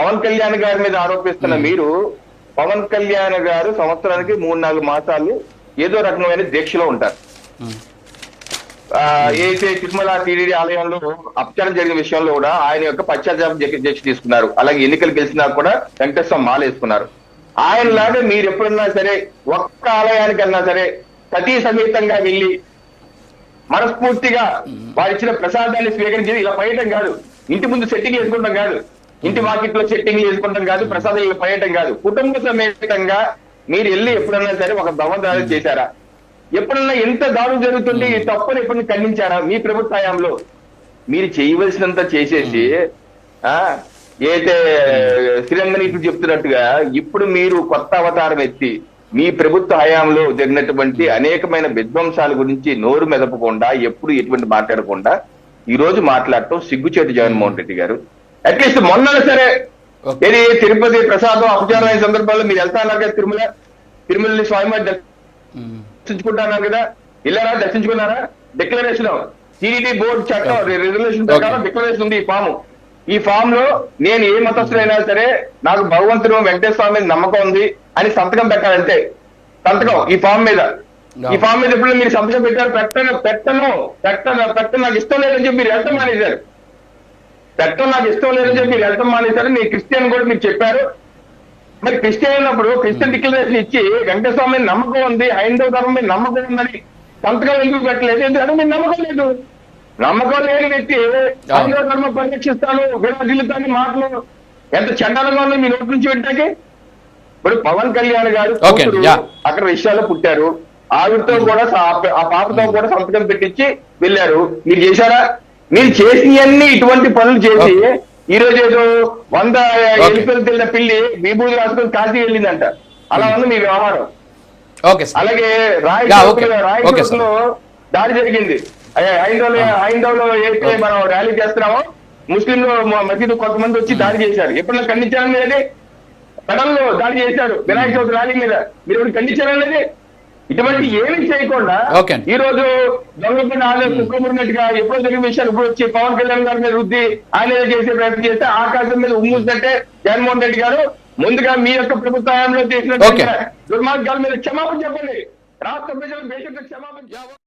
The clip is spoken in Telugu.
పవన్ కళ్యాణ్ గారి మీద ఆరోపిస్తున్న మీరు పవన్ కళ్యాణ్ గారు సంవత్సరానికి మూడు నాలుగు మాసాలు ఏదో రకమైన దీక్షలో ఉంటారు. ఏదైతే తిరుమల టీడీడీ ఆలయంలో అపచారం జరిగిన విషయంలో కూడా ఆయన యొక్క పశ్చాత్తాప దీక్ష తీసుకున్నారు. అలాగే ఎన్నికలు గెలిచినా కూడా వెంకటేశ్వర మాల వేసుకున్నారు ఆయన లాగా మీరు ఎప్పుడన్నా సరే ఒక్క ఆలయానికి వెళ్ళినా సరే సతీ సమేతంగా వెళ్ళి మనస్ఫూర్తిగా వారు ఇచ్చిన ప్రసాదాన్ని స్వీకరించి ఇలా పయటం కాదు. ఇంటి ముందు సెట్టింగ్ వేసుకుంటాం కాదు. ఇంటి మార్కెట్లో సెట్టింగ్ వేసుకుంటాం కాదు ప్రసాదం ఇలా పయటం కాదు. కుటుంబ సమేతంగా మీరు వెళ్ళి ఎప్పుడన్నా సరే ఒక భవదాలు చేశారా? ఎప్పుడన్నా ఎంత దాడులు జరుగుతుంది తప్పును ఎప్పుడు ఖండించారా? మీ ప్రభుత్వ హయాంలో మీరు చేయవలసినంత చేసేసి ఆ ఏదైతే శ్రీరంగని ఇప్పుడు చెప్తున్నట్టుగా ఇప్పుడు మీరు కొత్త అవతారం ఎత్తి మీ ప్రభుత్వ హయాంలో జరిగినటువంటి అనేకమైన విధ్వంసాల గురించి నోరు మెదపకుండా ఎప్పుడు ఎటువంటి మాట్లాడకుండా ఈ రోజు మాట్లాడటం సిగ్గుచేటు జగన్మోహన్ రెడ్డి గారు. అట్లీస్ట్ మొన్న సరే. ఏది తిరుపతి ప్రసాదం అపచారం అయిన సందర్భంలో మీరు వెళ్తా అన్నారు కదా తిరుమల. తిరుమలని స్వామివారి ఉమ్. దర్శించుకుంటున్నారు కదా. ఇల్లారా దర్శించుకున్నారా? డిక్లరేషన్ టీడీడీ బోర్డు చట్టం రెగ్యులేషన్ ప్రకారం. డిక్లరేషన్ ఉంది ఈ ఫామ్ ఈ ఫామ్లో నేను ఏ మతస్థులైనా సరే నాకు భగవంతుడు వెంకటేశ్వర స్వామి మీద నమ్మకం ఉంది అని సంతకం పెట్టాలంటే. సంతకం ఈ ఫామ్ మీద. ఈ ఫామ్ మీద ఎప్పుడు మీరు సంతకం పెట్టారు? పెట్టను పెట్టను పెట్టను పెట్టను. నాకు ఇష్టం లేదని చెప్పి మీరు వెళ్తాం మానేశారు. పెట్టడం నాకు ఇష్టం లేదని చెప్పి మీరు వెళ్తాం మానేశారు. మీ క్రిస్టియన్ కూడా మీరు చెప్పారు. మరి క్రిస్టియన్ అయినప్పుడు క్రిస్టియన్ డిక్లరేషన్ ఇచ్చి వెంకటేశ్వర మీద నమ్మకం ఉంది హైందవ ధర్మం మీద నమ్మకం ఉందని సంతకం ఎందుకు పెట్టలేదు? ఎందుకంటే మీకు నమ్మకం లేదు. నమ్మకం లేని వ్యక్తి హైందవ ధర్మం పరిరక్షిస్తాను విరాజిల్లుతాను మాటలు. ఎంత చండాలంగా ఉంది మీ నోటి నుంచి పెట్టాకి ఇప్పుడు పవన్ కళ్యాణ్ గారు. అక్కడ విషయాలు పుట్టారు. ఆవిడతో కూడా సా- ఆ పాపతో కూడా సంతకం పెట్టించి వెళ్ళారు. మీరు చేశారా? మీరు చేసినవన్నీ ఇటువంటి పనులు చేసి ఈ రోజు ఏదో వంద ఎలుకలు తిన్న పిల్లి విభూతి రాసుకొని కాశీ వెళ్ళిందంట. అలా ఉంది మీ వ్యవహారం. అలాగే రాయ్ Yeah, చౌక్ okay. లో- రాయ్ Okay, చౌక్లో దాడి జరిగింది. అయ్యా, హైందవులు హైందవులు ఏదైతే మనం ర్యాలీ చేస్తున్నామో. ముస్లింలు మసీదు కొంతమంది వచ్చి దాడి చేశారు. ఎప్పుడన్నా ఖండించారని అనేది కడల్లో దాడి చేశారు. వినాయక చవితి ర్యాలీ మీద. మీరు ఎవరు ఖండించారనేది ఇటువంటి ఏమీ చేయకుండా. ఈ రోజు దొంగపడిన ఆలయం కుక్కముడినట్టుగా ఎప్పుడో జరిగిన విషయాలు ఇప్పుడు వచ్చి పవన్ కళ్యాణ్ గారి మీద రుద్ది ఆయన చేసే ప్రయత్నం చేస్తే ఆకాశం మీద ఉమ్మూసినట్టే జగన్మోహన్ రెడ్డి గారు ముందుగా మీ యొక్క ప్రభుత్వ హయాంలో చేసిన. దుర్మార్గాల మీద క్షమాపణ చెప్పండి రాష్ట్ర ప్రజలు దేశంలో క్షమాపణ